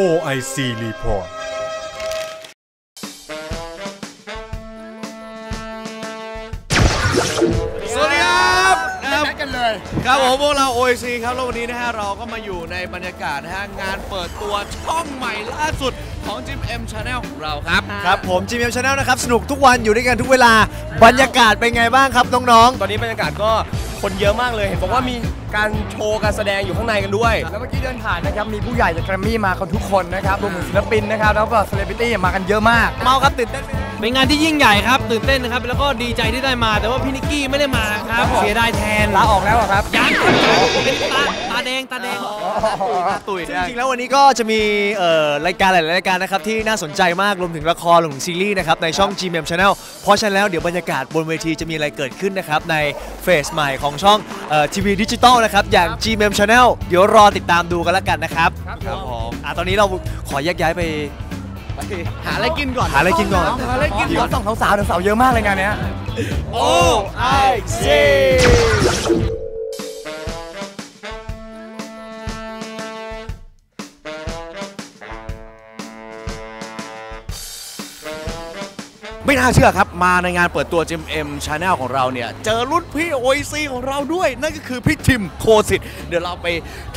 OIC Report สวัสดีครับนะครับกันเลย ครับผมพวกเรา OIC ครับ แล้ววันนี้นะฮะ เราก็มาอยู่ในบรรยากาศนะฮะ งานเปิดตัวช่องใหม่ล่าสุดของ Jim M Channel ของเราครับ ครับผม GMM Channel นะครับ สนุกทุกวันอยู่ด้วยกันทุกเวลาบรรยากาศเป็นไงบ้างครับน้อง ตอนนี้บรรยากาศก็คนเยอะมากเลย เห็นบอกว่ามี การโชว์การแสดงอยู่ข้างในกันด้วย แล้วเมื่อกี้เดินผ่านนะครับ มีผู้ใหญ่จากแกรมมี่มากันทุกคนนะครับรวมถึงศิลปินนะครับ แล้วก็เซเลบริตี้มากันเยอะมากๆเมาครับตื่นเต้นไหม เป็นงานที่ยิ่งใหญ่ครับ ตื่นเต้นนะครับ แล้วก็ดีใจที่ได้มา แต่ว่าพี่นิกกี้ไม่ได้มาครับ เสียดายแทนลาออกแล้วเหรอครับยังครับเป็นตาตาแดงตาแดงตุ๋ยจริงๆแล้ววันนี้ก็จะมีเอ่อรายการหลายๆรายการนะครับที่น่าสนใจมากรวมถึงละครรวมถึงซีรีส์นะครับในช่อง GMM Channel เพราะฉะนั้นแล้วเดี๋ยวบรรยากาศบนเวทีจะมีอะไรเกิดขึ้นนะครับในเฟสใหม่ของช่องทีวีดิจิตอลนะครับอย่าง GMM Channel เดี๋ยวรอติดตามดูกันแล้วกันนะครับครับผมอะตอนนี้เราขอแยกย้ายไป หาอะไรกินก่อนหาอะไรกินก่อน หาอะไรกินเดี๋ยก่วอนสองสาวๆสาวๆเยอะมากเลยงานเนี้ยโอ้ไอซีไม่น่าเชื่อครับ มาในงานเปิดตัว Jim M Channel ของเราเนี่ย เจอรุ่นพี่ OIC ของเราด้วย นั่นก็คือพี่ทิมโคสิตเดี๋ยวเราไป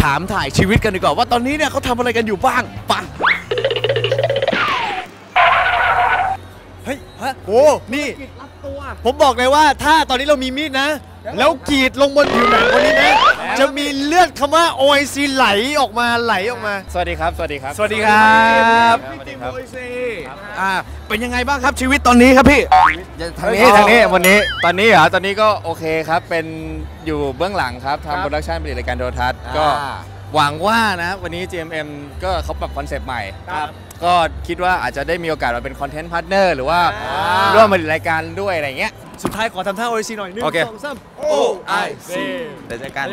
ถามถ่ายชีวิตกันดีกว่าว่าตอนนี้เนี่ยเขาทำอะไรกันอยู่บ้างปะ ฮ้ยฮะโอ้นี่ผมบอกเลยว่าถ้าตอนนี้เรามีมีดนะ แล้วกรีดลงบนผิวหนังคนนี้นะ จะมีเลือดคำว่า OIC ไหลออกมาไหลออกมา สวัสดีครับ สวัสดีครับ สวัสดีครับพี่ทิม OIC อ่า เป็นยังไงบ้างครับชีวิตตอนนี้ครับพี่ ทางนี้ทางนี้วันนี้ตอนนี้เหรอตอนนี้ก็โอเคครับเป็นอยู่เบื้องหลังครับทำโปรดักชันผลิตรายการโทรทัศน์ก็อ่า หวังว่านะวันนี้ GMM ก็เขาปรับคอนเซปต์ใหม่ก็คิดว่าอาจจะได้มีโอกาสมาเป็นคอนเทนต์พาร์ทเนอร์หรือว่าร่วมผลิตรายการด้วยอะไรเงี้ยสุดท้ายขอทำท่า OIC หน่อยหนึ่งโอเค สองสาม OIC เดี๋ยวเจอกัน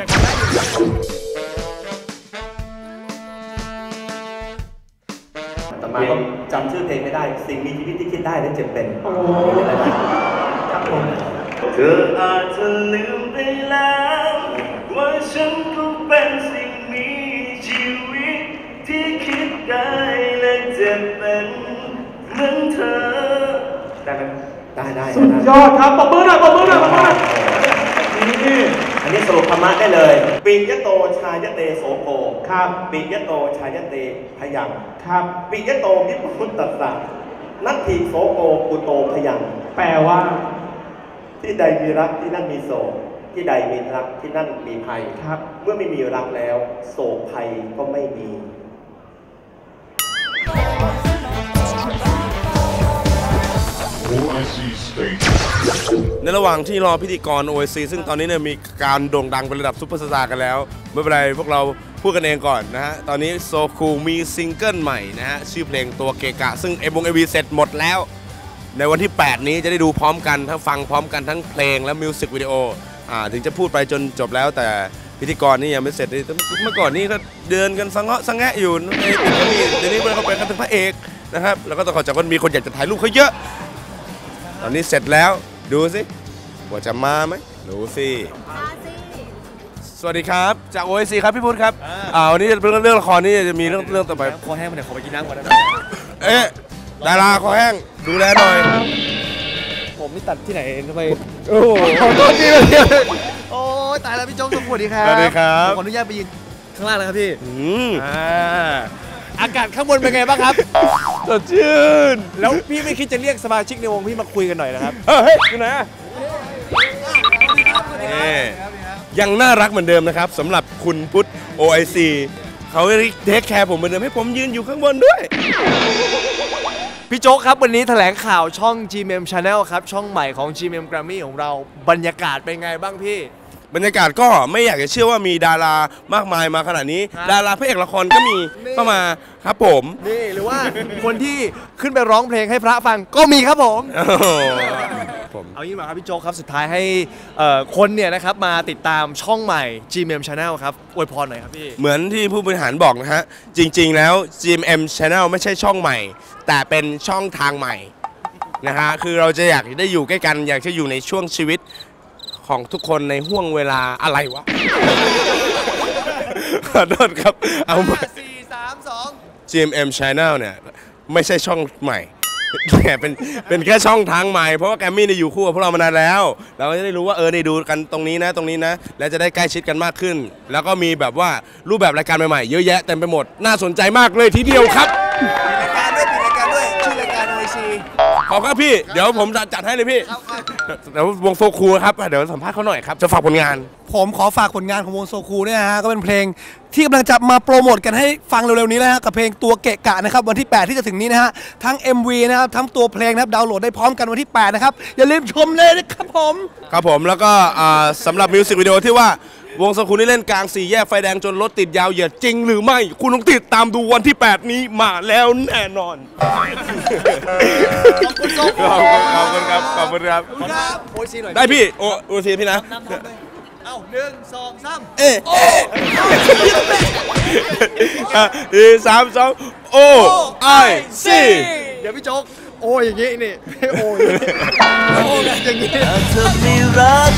ต่อมาก็จำชื่อเพลงไม่ได้ สิ่งมีชีวิตที่คิดได้นั้นจะเป็นครับผมเธออาจจะลืมไปแล้วว่าฉันก็เป็น จะเป็นเหมือนเธอได้ไหมได้ได้สุดยอดครับปรบมือหน่อยปรบมือหน่อยปรบมือหน่อยนี่อันนี้สรุปธรรมะได้เลยปิยโตชายเตโสโภครับปิยโตชายเตพยังครับปิยโตวิปุตตัสสะนัตถิโสโกปุโตพยังแปลว่า ที่ใดมีรักที่นั่นมีโศกที่ใดมีรักที่นั่นมีภัยครับ เมื่อไม่มีรักแล้ว โศกภัยก็ไม่มี ในระหว่างที่รอพิธีกร OIC ซึ่งตอนนี้เนี่ยมีการโด่งดังเป็นระดับซุปเปอร์สตาร์กันแล้ว ไม่เป็นไรพวกเราพูดกันเองก่อนนะฮะ ตอนนี้โซคูมีซิงเกิลใหม่นะฮะ ชื่อเพลงตัวเกกะ ซึ่งเอ v งเอวีเสร็จหมดแล้ว ในวันที่ 8 นี้จะได้ดูพร้อมกัน ทั้งฟังพร้อมกันทั้งเพลงและมิวสิกวิดีโออ่าถึงจะพูดไปจนจบแล้วแต่ พิธีกรนี่ยังไม่เสร็จเลยเมื่อก่อนนี่ก็เดินกันสังเงาะสังแงะอยู่ในติดกันนี่เดี๋ยวนี้มันก็ไปกันถึงพระเอกนะครับ แล้วก็ต้องขอจากว่ามีคนอยากจะถ่ายรูปเขาเยอะ ตอนนี้เสร็จแล้วดูสิว่าจะมาไหมดูสิสวัสดีครับจาก OIC ครับพี่พุทธครับอ่าวันนี้เรื่องเรื่องละครนี่จะมีเรื่องเรื่องต่อไปคอแห้งมาเดี๋ยวขอไปกินน้ำก่อนนะเอ๊ะดาราคอแห้งดูแลหน่อย ผมนี่ตัดที่ไหนทำไมโอ้โหขอโทษทีโอ้ย ตายแล้วพี่โจ๊กสวัสดีครับสวัสดีครับผมขออนุญาตไปยืนข้างล่างนะครับพี่อืมอ่าอากาศข้างบนเป็นไงบ้างครับสดชื่น แล้วพี่ไม่คิดจะเรียกสมาชิกในวงพี่มาคุยกันหน่อยนะครับ เฮ้ยอยู่ไหนอะนี่ยังน่ารักเหมือนเดิมนะครับสำหรับคุณพุทธ OIC เขาเทคแคร์ผมเหมือนเดิมให้ผมยืนอยู่ข้างบนด้วย พี่โจ๊กครับ วันนี้แถลงข่าวช่อง GMM Channel ครับ ช่องใหม่ของ GMM Grammy ของเราบรรยากาศเป็นไงบ้างพี่ บรรยากาศก็ไม่อยากจะเชื่อว่ามีดารามากมายมาขนาดนี้ครับดาราพระเอกละครก็มีนี่เข้ามาครับผมนี่หรือว่า คนที่ขึ้นไปร้องเพลงให้พระฟังก็มีครับผม โอ้โหผมเอางี้มาครับพี่โจ๊กครับสุดท้ายให้เอ่อคนเนี่ยนะครับมาติดตามช่องใหม่ GMM Channel ครับอวยพรหน่อยครับพี่ เหมือนที่ผู้บริหารบอกนะฮะ จริงๆแล้ว GMM Channel ไม่ใช่ช่องใหม่ แต่เป็นช่องทางใหม่นะฮะคือเราจะอยากได้อยู่ใกล้กัน อยากจะอยู่ในช่วงชีวิต ของทุกคนในห่วงเวลาอะไรวะ ขอโทษครับ เอาใหม่4 3 2 GMM Channel เนี่ย ไม่ใช่ช่องใหม่ แต่เป็นเป็นแค่ช่องทางใหม่ เพราะว่าแกรมมี่เนี่ยอยู่คู่กับพวกเรามานานแล้ว เราก็จะได้รู้ว่าเออได้ดูกันตรงนี้นะตรงนี้นะ และจะได้ใกล้ชิดกันมากขึ้น แล้วก็มีแบบว่ารูปแบบรายการใหม่ๆ เยอะแยะเต็มไปหมด น่าสนใจมากเลยทีเดียวครับ รายการด้วยปิดรายการด้วยชื่อรายการ OIC ขอบครับพี่ เดี๋ยวผมจะจัดให้เลยพี่เดี๋ยววงโซคูครับเดี๋ยวสัมภาษณ์เขาหน่อยครับจะฝากผลงาน ผมขอฝากผลงานของวงโซคูเนี่ยนะฮะก็เป็นเพลงที่กำลังจะมาโปรโมทกันให้ฟังเร็วๆนี้แล้วฮะกับเพลงตัวเกะกะนะครับวันที่ 8 ที่จะถึงนี้นะฮะทั้ง MV นะครับทั้งตัวเพลงนะครับดาวน์โหลดได้พร้อมกันวันที่8นะครับอย่าลืมชมเลยนะครับผม ครับผมแล้วก็อ่าสำหรับมิวสิกวิดีโอที่ว่า วงสกุลนี่เล่นกลางสี่แยกไฟแดงจนรถติดยาวเหยียดจริงหรือไม่ คุณต้องติดตามดูวันที่ 8 นี้มาแล้วแน่นอน ขอบคุณขอบคุณครับขอบคุณครับครับโอ้ยซีหน่อยได้พี่ โอ้โอซีพี่นะนำทำเลยเอ้าหนึ่งสองสามเอ๊ะอะอีสามสองโอไอซีเดี๋ยวพี่โจ๊กโอ้ยอย่างงี้นี่โอ้ยอย่างงี้เธอไม่รัก